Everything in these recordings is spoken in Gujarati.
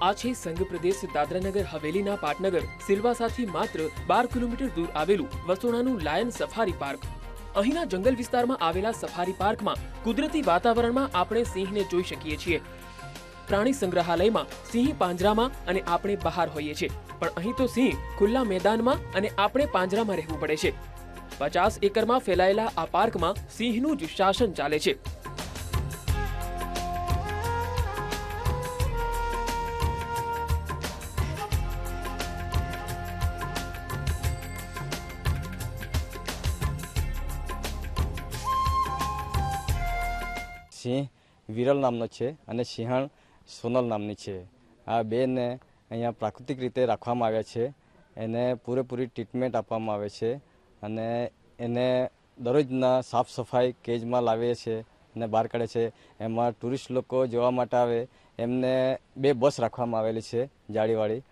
આ છે પ્રદેશ દાદરાનગર, હવેલીના પાટનગર, સિલવાસાથી માત્ર બાર કિલોમીટર દૂર આવેલું વસોણાનું લાયન સફારી પાર્ક. અહીંના જંગલ વિસ્તારમાં આવેલા સફારી પાર્કમાં કુદરતી વાતાવરણમાં આપણે સિંહને જોઈ શકીએ છીએ. પ્રાણી સંગ્રહાલયમાં સિંહ પાંજરામાં અને આપણે બહાર હોઈએ છીએ. પણ અહીં તો સિંહ ખુલ્લા મેદાનમાં અને આપણે પાંજરામાં રહેવું પડે છે. પચાસ એકરમાં ફેલાયેલા આ પાર્કમાં સિંહનું જ શાસન ચાલે છે. સિંહ વિરલ નામનો છે અને સિંહણ સોનલ નામની છે. આ બેને અહીંયા પ્રાકૃતિક રીતે રાખવામાં આવ્યા છે. એને પૂરેપૂરી ટ્રીટમેન્ટ આપવામાં આવે છે અને એને દરરોજના સાફ સફાઈ કેજમાં લાવીએ છીએ અને બહાર કાઢે છે. એમાં ટુરિસ્ટ લોકો જોવા માટે આવે. એમને બે બસ રાખવામાં આવેલી છે જાળીવાળી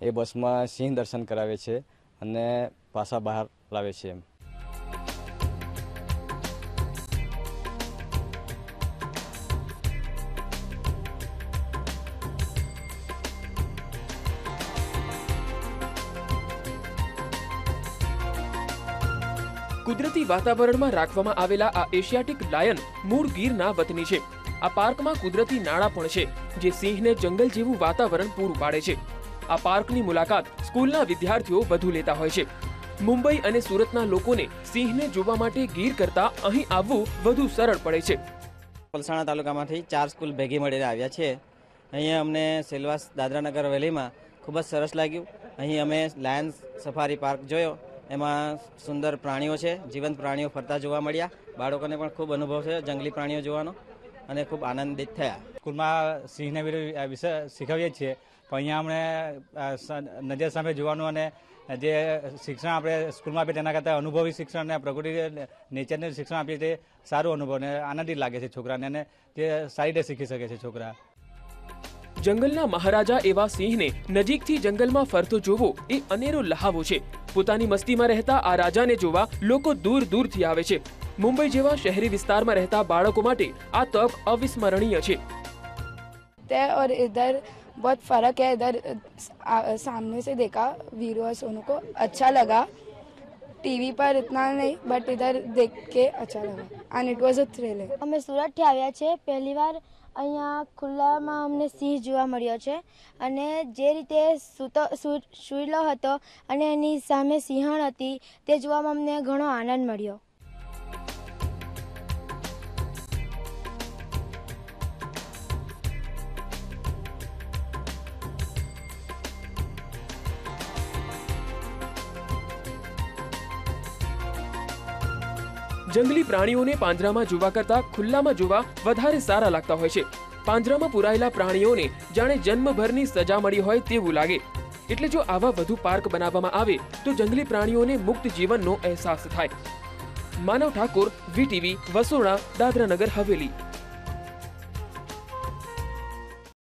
એ બસમાં સિંહ દર્શન કરાવે છે અને પાછા બહાર લાવે છે એમ. કુદરતી વાતાવરણમાં રાખવામાં આવેલા આ એશિયાટિક લાયન મૂળ ગીરના વતની છે. આ પાર્કમાં કુદરતી નાળા પણ છે, જે સિંહને જંગલ જેવું વાતાવરણ પૂરું પાડે છે. આ પાર્કની મુલાકાત સ્કૂલના વિદ્યાર્થીઓ વધુ લેતા હોય છે. મુંબઈ અને સુરતના લોકોને સિંહને જોવા માટે ગીર કરતા અહીં આવવું વધુ સરળ પડે છે. પલસાણા તાલુકામાંથી ચાર સ્કૂલ ભેગી મળીને આવ્યા છે. અહીંયા અમને સેલવાસ દાદરાનગર વેલીમાં ખૂબ જ સરસ લાગ્યું. અહીં અમે લાયન્સ સફારી પાર્ક જોયો. એમાં સુંદર પ્રાણીઓ છે, જીવંત પ્રાણીઓ ફરતા જોવા મળ્યા. બાળકોને પણ ખૂબ અનુભવ છે જંગલી પ્રાણીઓ જોવાનો, અને ખૂબ આનંદિત થયા. સ્કૂલમાં સિંહને વિશે શીખવીએ છીએ, પણ અહીંયા અમને નજર સામે જોવાનું અને જે શિક્ષણ આપણે સ્કૂલમાં આપીએ તેના કરતાં અનુભવી શિક્ષણ અને પ્રકૃતિ, નેચરનું શિક્ષણ આપીએ તે સારું અનુભવ અને આનંદિત લાગે છે છોકરાને અને તે સારી રીતે શીખી શકે છે છોકરા. જંગલના મહારાજા એવા સિંહને નજીકથી જંગલમાં ફરતો જોવો એ અનેરો લહાવો છે પોતાની મસ્તીમાં રહેતા આ રાજાને જોવા લોકો દૂર દૂરથી આવે છે મુંબઈ જેવા શહેરી વિસ્તારમાં રહેતા બાળકો માટે આ તક અવિસ્મરણીય છે है और इधर बहुत फ़र्क है इधर आ- सामने से देखा वीरू और सोनू को अच्छा लगा टीवी पर इतना नहीं बट इधर देख के अच्छा लगा and it was a thrilling અમે સુરતથી આવ્યા છે પહેલીવાર અહીંયા ખુલ્લામાં અમને સિંહ જોવા મળ્યો છે અને જે રીતે સૂતો, સૂ- સૂયેલો હતો અને એની સામે સિંહણ હતી તે જોવામાં અમને ઘણો આનંદ મળ્યો. જંગલી પ્રાણીઓને પાંજરામાં જોવા કરતા ખુલ્લામાં જોવા વધારે સારા લાગતા હોય છે. પાંજરામાં પુરાયેલા પ્રાણીઓને જાણે જન્મભરની સજા મળી હોય તેવું લાગે. એટલે જો આવા વધુ પાર્ક બનાવવામાં આવે, તો જંગલી પ્રાણીઓને મુક્ત જીવનનો અહેસાસ થાય. માનવ ઠાકોર, વીટીવી વસોડા દાદરાનગર, હવેલી.